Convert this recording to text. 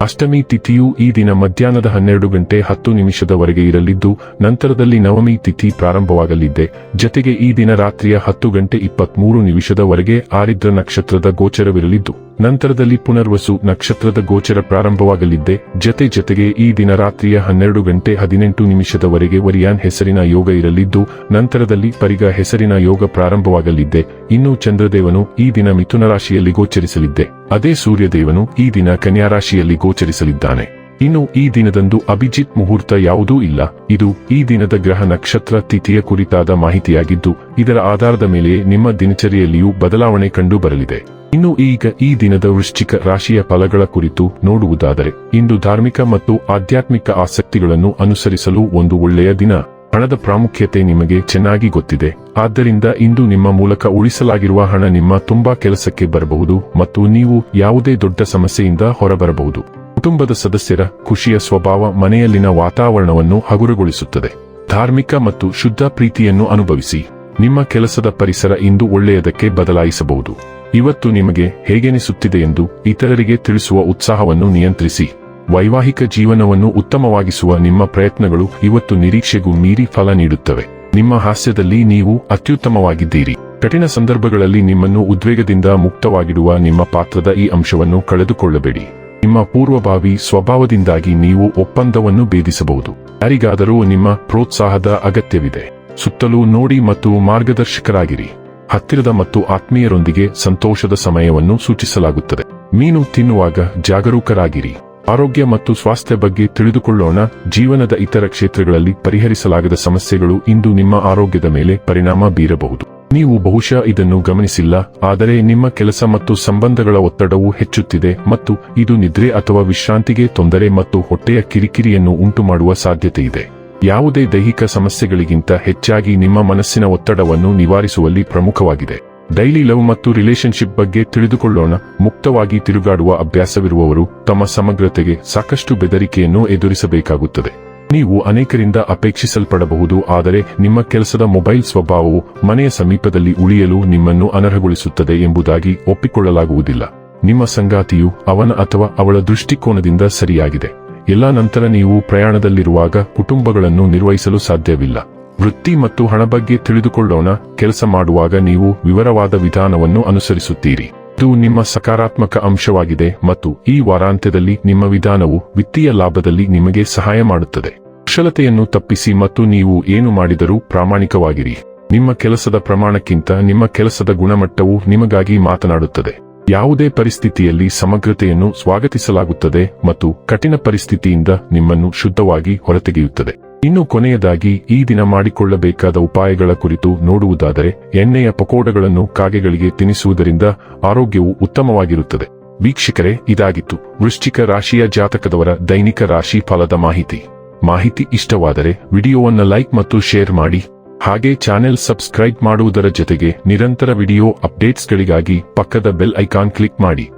ಅಷ್ಟಮಿ ತಿಥಿಯು ಈ ದಿನ ಮಧ್ಯಾಹ್ನದ ಹನ್ನೆರಡು ಗಂಟೆ ಹತ್ತು ನಿಮಿಷದವರೆಗೆ ಇರಲಿದ್ದು, ನಂತರದಲ್ಲಿ ನವಮಿ ತಿಥಿ ಪ್ರಾರಂಭವಾಗಲಿದೆ. ಜತೆಗೆ ಈ ದಿನ ರಾತ್ರಿಯ ಹತ್ತು ಗಂಟೆ ಇಪ್ಪತ್ಮೂರು ನಿಮಿಷದವರೆಗೆ ಆರಿದ್ರ ನಕ್ಷತ್ರದ ಗೋಚರವಿರಲಿದ್ದು, ನಂತರದಲ್ಲಿ ಪುನರ್ವಸು ನಕ್ಷತ್ರದ ಗೋಚರ ಪ್ರಾರಂಭವಾಗಲಿದ್ದೆ ಜತೆ ಜತೆಗೆ ಈ ದಿನ ರಾತ್ರಿಯ ಹನ್ನೆರಡು ಗಂಟೆ ಹದಿನೆಂಟು ನಿಮಿಷದವರೆಗೆ ವರಿಯಾನ್ ಹೆಸರಿನ ಯೋಗ ಇರಲಿದ್ದು, ನಂತರದಲ್ಲಿ ಪರಿಗ ಹೆಸರಿನ ಯೋಗ ಪ್ರಾರಂಭವಾಗಲಿದ್ದೆ ಇನ್ನು ಚಂದ್ರದೇವನು ಈ ದಿನ ಮಿಥುನ ರಾಶಿಯಲ್ಲಿ ಗೋಚರಿಸಲಿದ್ದೆ ಅದೇ ಸೂರ್ಯದೇವನು ಈ ದಿನ ಕನ್ಯಾರಾಶಿಯಲ್ಲಿ ಗೋಚರಿಸಲಿದ್ದಾನೆ. ಇನ್ನು ಈ ದಿನದಂದು ಅಭಿಜಿತ್ ಮುಹೂರ್ತ ಯಾವುದೂ ಇಲ್ಲ. ಇದು ಈ ದಿನದ ಗ್ರಹ ನಕ್ಷತ್ರ ತಿಥಿಯ ಕುರಿತಾದ ಮಾಹಿತಿಯಾಗಿದ್ದು, ಇದರ ಆಧಾರದ ಮೇಲೆ ನಿಮ್ಮ ದಿನಚರಿಯಲ್ಲಿಯೂ ಬದಲಾವಣೆ ಕಂಡು ಬರಲಿದೆ. ಇನ್ನು ಈಗ ಈ ದಿನದ ವೃಶ್ಚಿಕ ರಾಶಿಯ ಫಲಗಳ ಕುರಿತು ನೋಡುವುದಾದರೆ, ಇಂದು ಧಾರ್ಮಿಕ ಮತ್ತು ಆಧ್ಯಾತ್ಮಿಕ ಆಸಕ್ತಿಗಳನ್ನು ಅನುಸರಿಸಲು ಒಂದು ಒಳ್ಳೆಯ ದಿನ. ಹಣದ ಪ್ರಾಮುಖ್ಯತೆ ನಿಮಗೆ ಚೆನ್ನಾಗಿ ಗೊತ್ತಿದೆ. ಆದ್ದರಿಂದ ಇಂದು ನಿಮ್ಮ ಮೂಲಕ ಉಳಿಸಲಾಗಿರುವ ಹಣ ನಿಮ್ಮ ತುಂಬಾ ಕೆಲಸಕ್ಕೆ ಬರಬಹುದು ಮತ್ತು ನೀವು ಯಾವುದೇ ದೊಡ್ಡ ಸಮಸ್ಯೆಯಿಂದ ಹೊರಬರಬಹುದು. ಕುಟುಂಬದ ಸದಸ್ಯರ ಖುಷಿಯ ಸ್ವಭಾವ ಮನೆಯಲ್ಲಿನ ವಾತಾವರಣವನ್ನು ಹಗುರಗೊಳಿಸುತ್ತದೆ. ಧಾರ್ಮಿಕ ಮತ್ತು ಶುದ್ಧ ಪ್ರೀತಿಯನ್ನು ಅನುಭವಿಸಿ. ನಿಮ್ಮ ಕೆಲಸದ ಪರಿಸರ ಇಂದು ಒಳ್ಳೆಯದಕ್ಕೆ ಬದಲಾಯಿಸಬಹುದು. ಇವತ್ತು ನಿಮಗೆ ಹೇಗೆನಿಸುತ್ತಿದೆ ಎಂದು ಇತರರಿಗೆ ತಿಳಿಸುವ ಉತ್ಸಾಹವನ್ನು ನಿಯಂತ್ರಿಸಿ. ವೈವಾಹಿಕ ಜೀವನವನ್ನು ಉತ್ತಮವಾಗಿಸುವ ನಿಮ್ಮ ಪ್ರಯತ್ನಗಳು ಇವತ್ತು ನಿರೀಕ್ಷೆಗೂ ಮೀರಿ ಫಲ ನೀಡುತ್ತವೆ. ನಿಮ್ಮ ಹಾಸ್ಯದಲ್ಲಿ ನೀವು ಅತ್ಯುತ್ತಮವಾಗಿದ್ದೀರಿ. ಕಠಿಣ ಸಂದರ್ಭಗಳಲ್ಲಿ ನಿಮ್ಮನ್ನು ಉದ್ವೇಗದಿಂದ ಮುಕ್ತವಾಗಿಡುವ ನಿಮ್ಮ ಪಾತ್ರದ ಈ ಅಂಶವನ್ನು ಕಳೆದುಕೊಳ್ಳಬೇಡಿ. ನಿಮ್ಮ ಪೂರ್ವಭಾವಿ ಸ್ವಭಾವದಿಂದಾಗಿ ನೀವು ಒಪ್ಪಂದವನ್ನು ಭೇದಿಸಬಹುದು. ಯಾರಿಗಾದರೂ ನಿಮ್ಮ ಪ್ರೋತ್ಸಾಹದ ಅಗತ್ಯವಿದೆ. ಸುತ್ತಲೂ ನೋಡಿ ಮತ್ತು ಮಾರ್ಗದರ್ಶಕರಾಗಿರಿ. ಹತ್ತಿರದ ಮತ್ತು ಆತ್ಮೀಯರೊಂದಿಗೆ ಸಂತೋಷದ ಸಮಯವನ್ನು ಸೂಚಿಸಲಾಗುತ್ತದೆ. ಮೀನು ತಿನ್ನುವಾಗ ಜಾಗರೂಕರಾಗಿರಿ. ಆರೋಗ್ಯ ಮತ್ತು ಸ್ವಾಸ್ಥ್ಯ ಬಗ್ಗೆ ತಿಳಿದುಕೊಳ್ಳೋಣ. ಜೀವನದ ಇತರ ಕ್ಷೇತ್ರಗಳಲ್ಲಿ ಪರಿಹರಿಸಲಾಗದ ಸಮಸ್ಯೆಗಳು ಇಂದು ನಿಮ್ಮ ಆರೋಗ್ಯದ ಮೇಲೆ ಪರಿಣಾಮ ಬೀರಬಹುದು. ನೀವು ಬಹುಶಃ ಇದನ್ನು ಗಮನಿಸಿಲ್ಲ, ಆದರೆ ನಿಮ್ಮ ಕೆಲಸ ಮತ್ತು ಸಂಬಂಧಗಳ ಒತ್ತಡವು ಹೆಚ್ಚುತ್ತಿದೆ ಮತ್ತು ಇದು ನಿದ್ರೆ ಅಥವಾ ವಿಶ್ರಾಂತಿಗೆ ತೊಂದರೆ ಮತ್ತು ಹೊಟ್ಟೆಯ ಕಿರಿಕಿರಿಯನ್ನು ಉಂಟುಮಾಡುವ ಸಾಧ್ಯತೆ ಇದೆ ಯಾವುದೇ ದೈಹಿಕ ಸಮಸ್ಯೆಗಳಿಗಿಂತ ಹೆಚ್ಚಾಗಿ ನಿಮ್ಮ ಮನಸ್ಸಿನ ಒತ್ತಡವನ್ನು ನಿವಾರಿಸುವಲ್ಲಿ ಪ್ರಮುಖವಾಗಿದೆ. ಡೈಲಿ ಲವ್ ಮತ್ತು ರಿಲೇಶನ್ಶಿಪ್ ಬಗ್ಗೆ ತಿಳಿದುಕೊಳ್ಳೋಣ. ಮುಕ್ತವಾಗಿ ತಿರುಗಾಡುವ ಅಭ್ಯಾಸವಿರುವವರು ತಮ್ಮ ಸಮಗ್ರತೆಗೆ ಸಾಕಷ್ಟು ಬೆದರಿಕೆಯನ್ನು ಎದುರಿಸಬೇಕಾಗುತ್ತದೆ. ನೀವು ಅನೇಕರಿಂದ ಅಪೇಕ್ಷಿಸಲ್ಪಡಬಹುದು, ಆದರೆ ನಿಮ್ಮ ಕೆಲಸದ ಮೊಬೈಲ್ ಸ್ವಭಾವವು ಮನೆಯ ಸಮೀಪದಲ್ಲಿ ಉಳಿಯಲು ನಿಮ್ಮನ್ನು ಅನರ್ಹಗೊಳಿಸುತ್ತದೆ ಎಂಬುದಾಗಿ ಒಪ್ಪಿಕೊಳ್ಳಲಾಗುವುದಿಲ್ಲ. ನಿಮ್ಮ ಸಂಗಾತಿಯು ಅವನ ಅಥವಾ ಅವಳ ದೃಷ್ಟಿಕೋನದಿಂದ ಸರಿಯಾಗಿದೆ. ಎಲ್ಲ ನಂತರ ನೀವು ಪ್ರಯಾಣದಲ್ಲಿರುವಾಗ ಕುಟುಂಬಗಳನ್ನು ನಿರ್ವಹಿಸಲು ಸಾಧ್ಯವಿಲ್ಲ. ವೃತ್ತಿ ಮತ್ತು ಹಣ ಬಗ್ಗೆ ತಿಳಿದುಕೊಳ್ಳೋಣ. ಕೆಲಸ ಮಾಡುವಾಗ ನೀವು ವಿವರವಾದ ವಿಧಾನವನ್ನು ಅನುಸರಿಸುತ್ತೀರಿ. ಇದು ನಿಮ್ಮ ಸಕಾರಾತ್ಮಕ ಅಂಶವಾಗಿದೆ ಮತ್ತು ಈ ವಾರಾಂತ್ಯದಲ್ಲಿ ನಿಮ್ಮ ವಿಧಾನವು ವಿತ್ತೀಯ ಲಾಭದಲ್ಲಿ ನಿಮಗೆ ಸಹಾಯ ಮಾಡುತ್ತದೆ. ಕುಶಲತೆಯನ್ನು ತಪ್ಪಿಸಿ ಮತ್ತು ನೀವು ಏನು ಮಾಡಿದರೂ ಪ್ರಾಮಾಣಿಕವಾಗಿರಿ. ನಿಮ್ಮ ಕೆಲಸದ ಪ್ರಮಾಣಕ್ಕಿಂತ ನಿಮ್ಮ ಕೆಲಸದ ಗುಣಮಟ್ಟವು ನಿಮಗಾಗಿ ಮಾತನಾಡುತ್ತದೆ. ಯಾವುದೇ ಪರಿಸ್ಥಿತಿಯಲ್ಲಿ ಸಮಗ್ರತೆಯನ್ನು ಸ್ವಾಗತಿಸಲಾಗುತ್ತದೆ ಮತ್ತು ಕಠಿಣ ಪರಿಸ್ಥಿತಿಯಿಂದ ನಿಮ್ಮನ್ನು ಶುದ್ಧವಾಗಿ ಹೊರತೆಗೆಯುತ್ತದೆ. ಇನ್ನು ಕೊನೆಯದಾಗಿ ಈ ದಿನ ಮಾಡಿಕೊಳ್ಳಬೇಕಾದ ಉಪಾಯಗಳ ಕುರಿತು ನೋಡುವುದಾದರೆ, ಎಣ್ಣೆಯ ಪಕೋಡಗಳನ್ನು ಕಾಗೆಗಳಿಗೆ ತಿನ್ನಿಸುವುದರಿಂದ ಆರೋಗ್ಯವು ಉತ್ತಮವಾಗಿರುತ್ತದೆ. ವೀಕ್ಷಕರೇ, ಇದಾಗಿತ್ತು. ವೃಶ್ಚಿಕ ರಾಶಿಯ ಜಾತಕದವರ ದೈನಿಕ ರಾಶಿ ಫಲದ ಮಾಹಿತಿ. ಮಾಹಿತಿ ಇಷ್ಟವಾದರೆ ವಿಡಿಯೋವನ್ನು ಲೈಕ್ ಮತ್ತು ಶೇರ್ ಮಾಡಿ. ಹಾಗೆ ಚಾನೆಲ್ ಸಬ್ಸ್ಕ್ರೈಬ್ ಮಾಡುವುದರ ಜೊತೆಗೆ ನಿರಂತರ ವಿಡಿಯೋ ಅಪ್ಡೇಟ್ಸ್ಗಳಿಗಾಗಿ ಪಕ್ಕದ ಬೆಲ್ ಐಕಾನ್ ಕ್ಲಿಕ್ ಮಾಡಿ.